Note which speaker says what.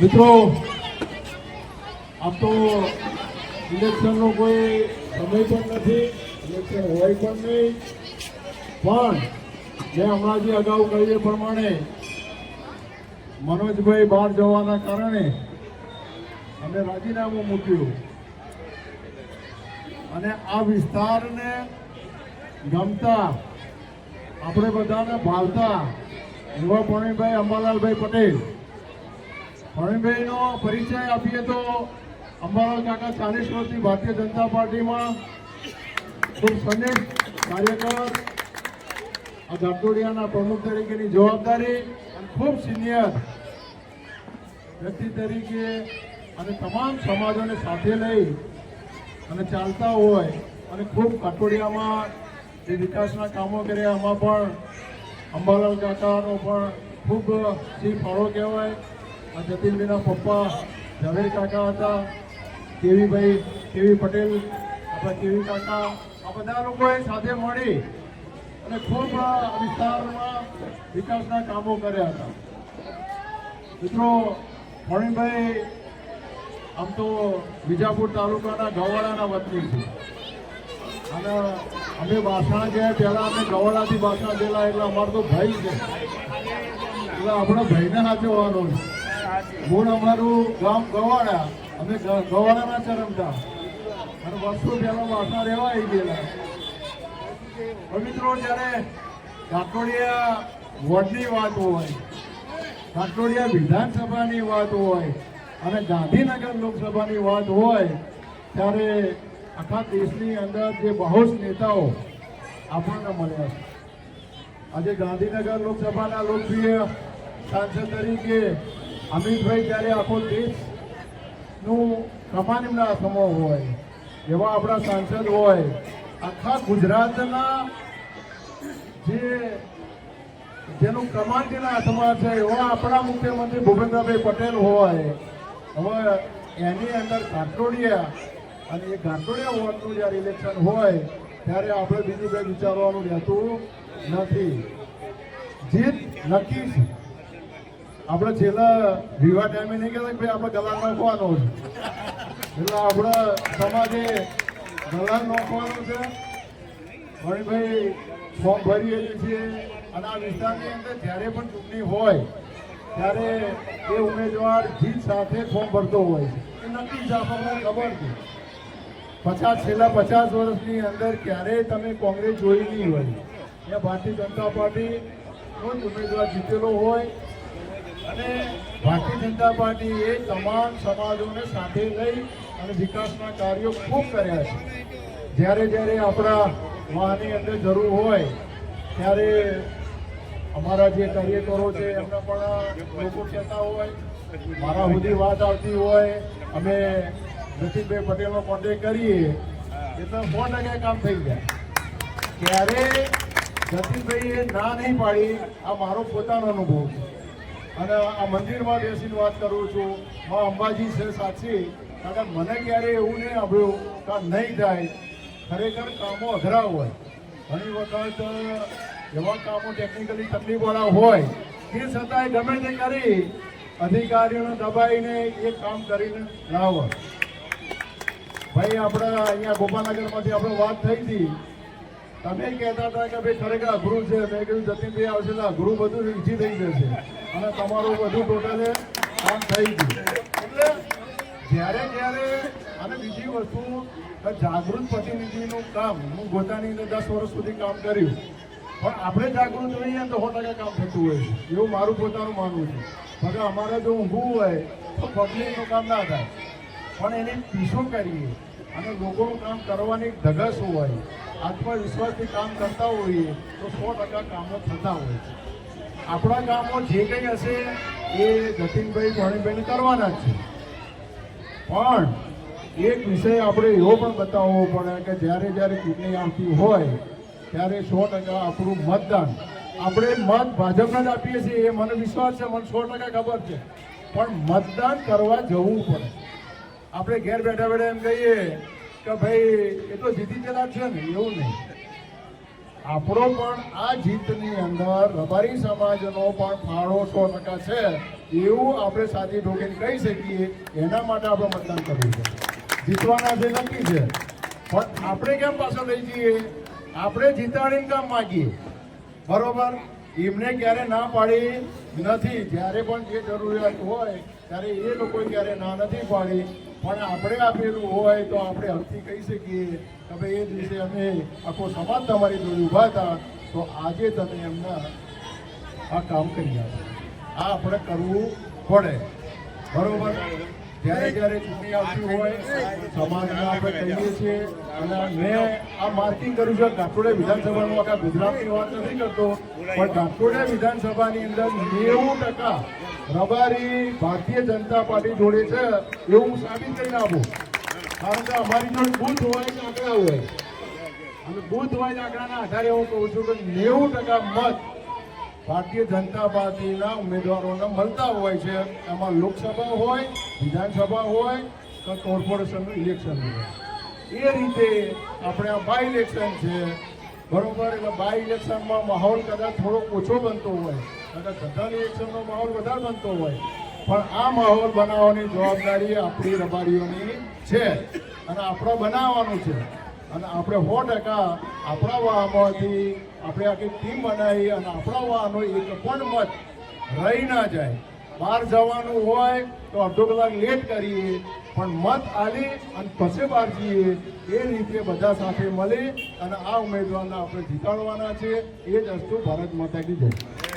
Speaker 1: મિત્રો, આમ તો ઇલેક્શનનો કોઈ સમય પણ નથી ઇલેક્શન હોય પણ નહીં. પણ જે હમણાં અગાઉ કહ્યું પ્રમાણે મનોજભાઈ બહાર જવાના કારણે અમે રાજીનામું મૂક્યું. અને આ વિસ્તારને ગમતા, આપણે બધાને ભાવતા એવા પ્રવીણભાઈ અંબાલાલભાઈ પટેલ. પ્રવીણભાઈનો પરિચય આપીએ તો અંબાલાલ કાકા ચાલીસ વર્ષથી ભારતીય જનતા પાર્ટીમાં ખૂબ સંદેશ કાર્યકર, આ ધાટોડિયાના પ્રમુખ તરીકેની જવાબદારી અને ખૂબ સિનિયર વ્યક્તિ તરીકે અને તમામ સમાજોને સાથે લઈ અને ચાલતા હોય અને ખૂબ કાટોડિયામાં જે વિકાસના કામો કર્યા, એમાં પણ અંબાલાલ કાકાનો પણ ખૂબ સી ફાળો કહેવાય. આ જતીનભાઈના પપ્પા ઝવેર કાકા હતા, કેવીભાઈ, કેવી પટેલ, આપણા કેવી કાકા, આ બધા લોકોએ સાથે મળી અને ખૂબ વિસ્તારમાં વિકાસના કામો કર્યા હતા. મિત્રો, મણિભાઈ, આમ તો વિજાપુર તાલુકાના ગવાડાના વતની છે. અને અમે વાસણા ગયા પહેલાં અમે ગવાડાથી વાસણા ગયેલા એટલે અમારો તો ભાઈ છે. એટલે આપણો ભાઈને સાચવવાનો મૂળ અમારું ગામ ગવાડા અમે ગવાડાના ચરમતા અને વર્ષો પહેલા વાસણા રહેવા આવી ગયેલા પવિત્રો જ્યારે કાટોડિયા વોર્ડની વાત હોય કાટોડિયા વિધાનસભાની વાત હોય અને ગાંધીનગર લોકસભાની વાત હોય, ત્યારે આખા દેશની અંદર જે બહોશ નેતાઓ આપણને મળ્યા છે. આજે ગાંધીનગર લોકસભાના લોકપ્રિય સાંસદ તરીકે અમિતભાઈ જ્યારે આખો દેશનું કમાનીના સમો હોય, એવા આપણા સાંસદ હોય, આખા ગુજરાતના જે જેનું કમાન્ડના હાથમાં છે, એવા આપણા મુખ્યમંત્રી ભૂપેન્દ્રભાઈ પટેલ હોય, હવે એની અંદર કાટોડિયા અને એ ઘાટોડિયા વોર્ડનું જ્યારે ઇલેક્શન હોય, ત્યારે આપણે બીજું કંઈ વિચારવાનું રહેતું નથી. જીત નક્કી છે. આપણે છેલ્લા વિવાહ ટાઈમે નહીં કહેતા કે ભાઈ આપણે ગલાલ નાખવાનો છે. એટલે આપણે સમાજે ગલાલ નાખવાનું છે. મણિભાઈ ફોર્મ ભરીએ છીએ, અને આ વિસ્તારની અંદર જ્યારે પણ ચૂંટણી હોય, ત્યારે એ ઉમેદવાર જીત સાથે ફોર્મ ભરતો હોય છે. એ નક્કી છે આપણને ખબર છે. પચાસ, છેલ્લા પચાસ વર્ષની અંદર ક્યારેય તમે કોંગ્રેસ જોઈ નહીં હોય. ત્યાં ભારતીય જનતા પાર્ટીનો જ ઉમેદવાર જીતેલો હોય? અને ભારતીય જનતા પાર્ટી એ તમામ સમાજોને સાથે લઈ અને વિકાસના કાર્યો ખૂબ કર્યા છે. જ્યારે જ્યારે આપણા વાહની અંદર જરૂર હોય, ત્યારે અમારા જે કાર્યકરો છે, એમના પણ લોકો કહેતા હોય, મારા સુધી વાત આવતી હોય, અમે જતીનભાઈ પટેલનો કોન્ટેક્ટ કરીએ એટલે સો ટકા કામ થઈ જાય. ત્યારે જતીનભાઈએ ના નહીં પાડી, આ મારો પોતાનો અનુભવ છે. અને આ મંદિરમાં બેસીને વાત કરું છું, મા અંબાજી છે સાક્ષી કારણ મને ક્યારે એવું નહીં આવ્યું કે નહીં થાય. ખરેખર કામો અઘરા હોય. ઘણી વખત એવા કામો ટેકનિકલી તકલીફવાળા હોય તે છતાંય ગમે તે કરી, અધિકારીઓને દબાઈને એ કામ કરીને લાવો ભાઈ, આપણા અહીંયા ગોપાલનગરમાંથી આપણે વાત થઈ હતી. તમે કહેતા હતા કે ભાઈ, ખરેખર અઘરું છે. મેં કીધું, જતીનભાઈ આવશે એટલે અઘરું બધું ઈઝી થઈ જશે. અને તમારું બધું ટોટલે કામ થઈ ગયું. એટલે જ્યારે જ્યારે, અને બીજી વસ્તુ જાગૃત પ્રતિનિધિનું કામ, હું પોતાની અંદર દસ વર્ષ સુધી કામ કર્યું. પણ આપણે જાગૃત રહીએ તો સો ટકા કામ થતું હોય છે. એવું મારું પોતાનું માનવું છે. પણ અમારે જો ઊંઘવું હોય, તો પબ્લિકનું કામ ના થાય. પણ એને પીછો કરીએ. અને લોકોનું કામ કરવાની ધગસ હોય, આત્મવિશ્વાસથી કામ કરતા હોઈએ તો સો ટકા કામો થતા હોય છે. આપણા કામો જે કંઈ હશે એ જતીનભાઈ ભણીભાઈને કરવાના છે. પણ એક વિષય આપણે એવો પણ બતાવવો પડે કે જ્યારે જ્યારે ચૂંટણી આવતી હોય, ત્યારે સો ટકા આપણું મતદાન. આપણે મત ભાજપને જ આપીએ છીએ, એ મને વિશ્વાસ છે, મને સો ટકા ખબર છે. પણ મતદાન કરવા જવું પડે. આપણે ઘેર બેઠા બેઠા એમ કહીએ કે ભાઈ, એ તો જીતી ગયેલા છે ને, એવું નહીં. આપણો પણ આ જીતની અંદર રબારી સમાજનો પણ ફાળો સો ટકા છે, એવું આપણે સાચી ઢોકીને કહી શકીએ. એના માટે આપણે મતદાન કરવું છે. જીતવાના જે નક્કી છે. પણ આપણે કેમ પાછળ લઈ જઈએ? આપણે જીતાડીને કામ માગીએ. બરોબર? એમને ક્યારે ના પાડી, નથી. જ્યારે પણ જે જરૂરિયાત હોય, ત્યારે એ લોકોએ ક્યારે ના નથી પાડી. પણ આપણે આપેલું હોય તો આપણે હકથી કહી શકીએ. કે ભાઈ એ દિવસે અમે આખો સમાજ તમારી જોડે ઊભા હતા. તો આજે તમે એમના આ કામ કરી આપો આ આપણે કરવું પડે. બરોબર? જ્યારે જ્યારે ચૂંટણી આવતી હોય સમાજમાં આપણે કહીએ છીએ, અને મેં આ માર્કિંગ કર્યું છે ગાંઠોડે વિધાનસભાનું આખા ગુજરાતની વાત નથી કરતો, પણ ગાંઠોડે વિધાનસભાની અંદર નેવું ટકા રબારી ભારતીય જનતા પાર્ટી જોડે છે, એવું સાબિત કરીને આપું કારણ કે અમારી જોડે બુથ હોય કે આંકડા હોય. અને બુથ હોય આંકડાના આધારે હું કહું છું કે નેવું ટકા મત ભારતીય જનતા પાર્ટીના ઉમેદવારોને મળતા હોય છે. એમાં લોકસભા હોય, વિધાનસભા હોય કે કોર્પોરેશનનું ઇલેક્શન હોય. એ રીતે આપણે આ બાય ઇલેક્શન છે. બરોબર, એટલે બાય ઇલેક્શનમાં માહોલ કદાચ થોડો ઓછો બનતો હોય. કદાચ બધા ઇલેક્શનનો માહોલ વધારે બનતો હોય. પણ આ માહોલ બનાવવાની જવાબદારી આપણી રબારીઓની છે. અને આપણે બનાવવાનું છે. અને આપણે સો ટકા આપણા વાહમાંથી આપણે આખી ટીમ બનાવી અને આપણા વાહનો એક પણ મત રહી ના જાય. બહાર જવાનું હોય તો અડધો કલાક લેટ કરીએ, પણ મત આલી અને પછી બહાર જઈએ. એ રીતે બધા સાથે મળી અને આ ઉમેદવારને આપણે જીતાડવાના છે. એ જ વસ્તુ ભારત માતા કી જય.